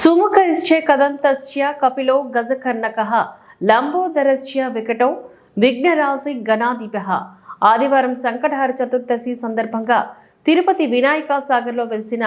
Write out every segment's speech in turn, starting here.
సుముఖ ఇశ్చే కదంతస్య కపిలో గజకర్ణక లంబోదరస్య వికటో విఘ్నరాజి గణాధిప. ఆదివారం సంకటహార చతుర్దశి సందర్భంగా తిరుపతి వినాయక సాగర్లో వెలిసిన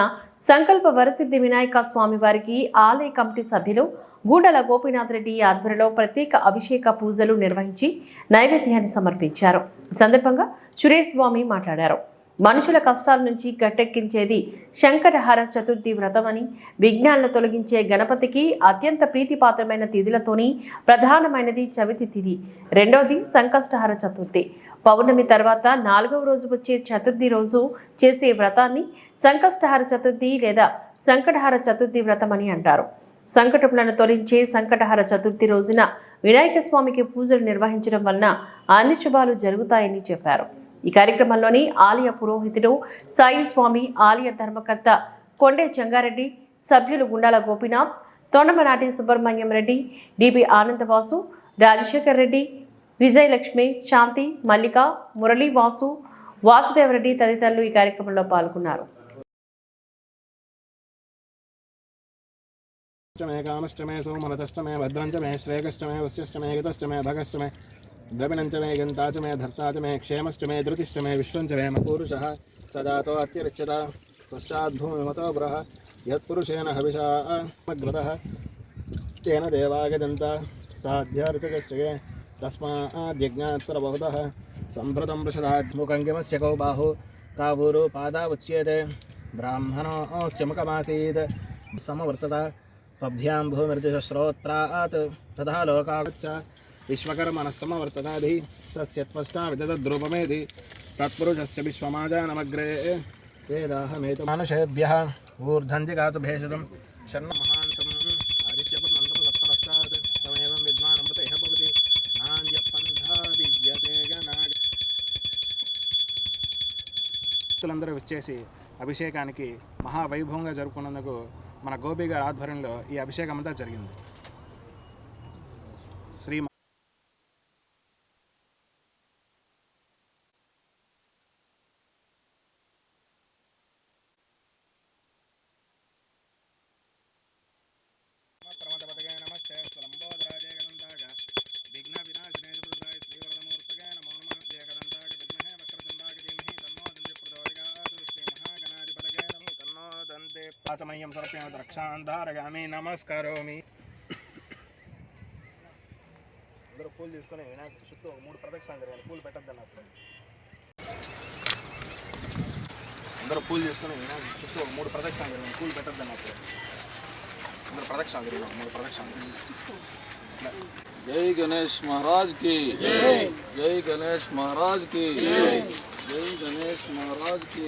సంకల్ప వరసిద్ధి వినాయక స్వామి వారికి ఆలయ కమిటీ సభ్యులు గూడల గోపీనాథ్ రెడ్డి ఆధ్వర్యంలో ప్రత్యేక అభిషేక పూజలు నిర్వహించి నైవేద్యాన్ని సమర్పించారు. సందర్భంగా సురేష్ స్వామి మాట్లాడారు. మనుషుల కష్టాల నుంచి గట్టెక్కించేది శంకరహార చతుర్థి వ్రతమని విఘ్నాలను తొలగించే గణపతికి అత్యంత ప్రీతిపాత్రమైన తిథులతోని ప్రధానమైనది చవితి తిథి. రెండవది సంకష్టహార చతుర్థి. పౌర్ణమి తర్వాత నాలుగవ రోజు వచ్చే చతుర్థి రోజు చేసే వ్రతాన్ని సంకష్టహార చతుర్థి లేదా సంకటహార చతుర్థి వ్రతమని అంటారు. సంకటములను తొలగించే సంకటహార చతుర్థి రోజున వినాయక స్వామికి పూజలు నిర్వహించడం వలన అన్ని శుభాలు జరుగుతాయని చెప్పారు. ఈ కార్యక్రమంలోని ఆలయ పురోహితుడు సాయి స్వామి ఆలయ ధర్మకర్త కొండే చెంగారెడ్డి సభ్యులు గుండాల గోపీనాథ్ తొండమనాటి సుబ్రహ్మణ్యం రెడ్డి డిబి ఆనందవాసు రాజశేఖర్ రెడ్డి విజయలక్ష్మి శాంతి మల్లిక మురళీ వాసు వాసుదేవరెడ్డి తదితరులు ఈ కార్యక్రమంలో పాల్గొన్నారు. మే కామష్టమే సోమరతష్టమే భద్రంచమే శ్రేయకష్టమే వశ్యష్టమే హితష్టమే భగష్టమే द्रविणञ्च मे गन्ता च मे धर्ता च मे क्षेमश्च मे धृतिश्च मे विश्वञ्च मे मपूरुषः सदातो अत्यरिच्यता पश्चाद्भूमिमतो ब्रः। यत्पुरुषेण हविषा मग्रतः तेन देवागजन्त। साध्यार्कश्चये तस्माद्यज्ञात् सर्वहुतः सम्भृतं वृषदात्मुकङ्गिमस्य कौ बाहु कावूरुपादावुच्येते। ब्राह्मणोऽस्य मुखमासीत्। समवर्तत। पभ्यां भूमिर्दिशश्रोत्रात् तथा लोकागच्छ విశ్వకర్మనస్సమ వర్తనాది తస్యత్వష్టా విదద్రూపమేది తత్పురుషస్య విశ్వమాజానమగ్రే వేదాహమేతు మనుషేభ్య ఊర్ధం జిగాతు భేషజం షన్న మహాంతం ఆదిత్యపన్నంతం సప్తమస్తాత్ తమేవం విద్వానమృతే భవతి నాణ్యపంథా విద్యతే భక్తులందరూ వచ్చేసి అభిషేకానికి మహావైభవంగా జరుపుకున్నందుకు మన గోపి గారి ఆధ్వర్యంలో ఈ అభిషేకం అంతా జరిగింది. శ్రీ సమయం సమర్పణ ద్రక్షాంధారగామి నమస్కారోమి అందరూ పూలు తీసుకొని వినాయకుడు చుట్టూ మూడు ప్రదక్షిణాలు జరగాలి పూలు పెట్టద్దు అన్నప్పుడు అందరూ పూలు తీసుకొని వినాయకుడు చుట్టూ మూడు ప్రదక్షిణాలు జరగాలి పూలు పెట్టద్దు అందరూ ప్రదక్షిణాలు జరగాలి మూడు ప్రదక్షిణాలు జై గణేష్ మహారాజ్కి జై. గణేష్ మహారాజ్కి జై. గణేష్ మహారాజ్కి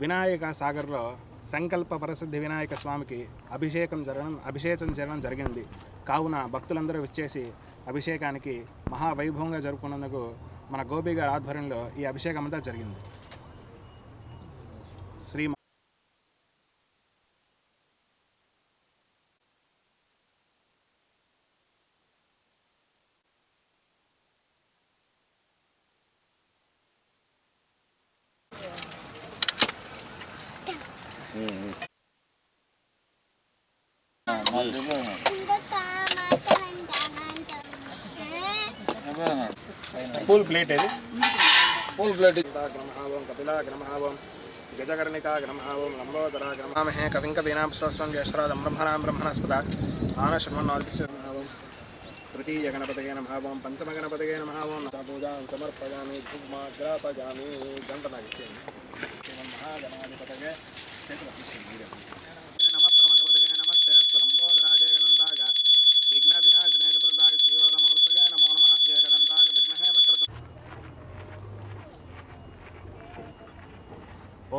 వినాయక సాగర్లో సంకల్ప ప్రసిద్ధి వినాయక స్వామికి అభిషేకం జరగడం అభిషేకం జరగడం జరిగింది. కావున భక్తులందరూ వచ్చేసి అభిషేకానికి మహావైభవంగా జరుపుకున్నందుకు మన గోపి గారి ఆధ్వర్యంలో ఈ అభిషేకం అంతా జరిగింది శ్రీ ఫుల్ ప్లేట్ ఏది? ఫుల్ ప్లేట్ గజకర్ణికాగ్రమహావం లంబోదరాగ్రమామహే కవిం కవీనాం శ్రస్వం జయశ్రాదం బ్రహ్మణాం బ్రహ్మణస్పద ఆనశ్రమణాదిశ్యమహావం తృతీయ గణపతగే నమహావం పంచమ గణపతగే నమహావం పూజాం సమర్పయామి ధూమాగ్రాపయామి గంటనాగిచ్చేయండి మహాగణాధిపతగే చేతులు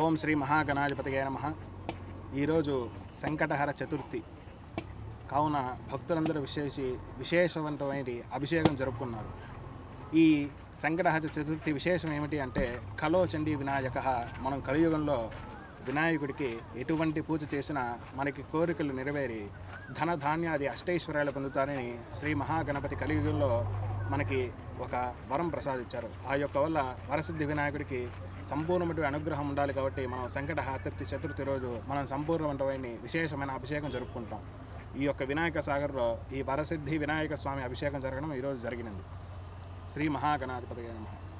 ఓం శ్రీ మహాగణాధిపతిగా నమ. ఈరోజు సంకటహర చతుర్థి. కావున భక్తులందరూ విశేషి విశేషవంతమైన అభిషేకం జరుపుకున్నారు. ఈ సంకటహర చతుర్థి విశేషం ఏమిటి అంటే కలో చండీ వినాయక మనం కలియుగంలో వినాయకుడికి ఎటువంటి పూజ చేసినా మనకి కోరికలు నెరవేరి ధన ధాన్యాది అష్టైశ్వర్యాలు పొందుతారని శ్రీ మహాగణపతి కలియుగంలో మనకి ఒక వరం ప్రసాదించారు. ఆ యొక్క వల్ల వరసిద్ధి వినాయకుడికి సంపూర్ణమైన అనుగ్రహం ఉండాలి కాబట్టి మనం సంకట హాతర్తి చతుర్థి రోజు మనం సంపూర్ణమైన విశేషమైన అభిషేకం జరుపుకుంటాం. ఈ యొక్క వినాయక సాగర్లో ఈ వరసిద్ధి వినాయక స్వామి అభిషేకం జరగడం ఈరోజు జరిగినది. శ్రీ మహాగణాధిపతి నమః.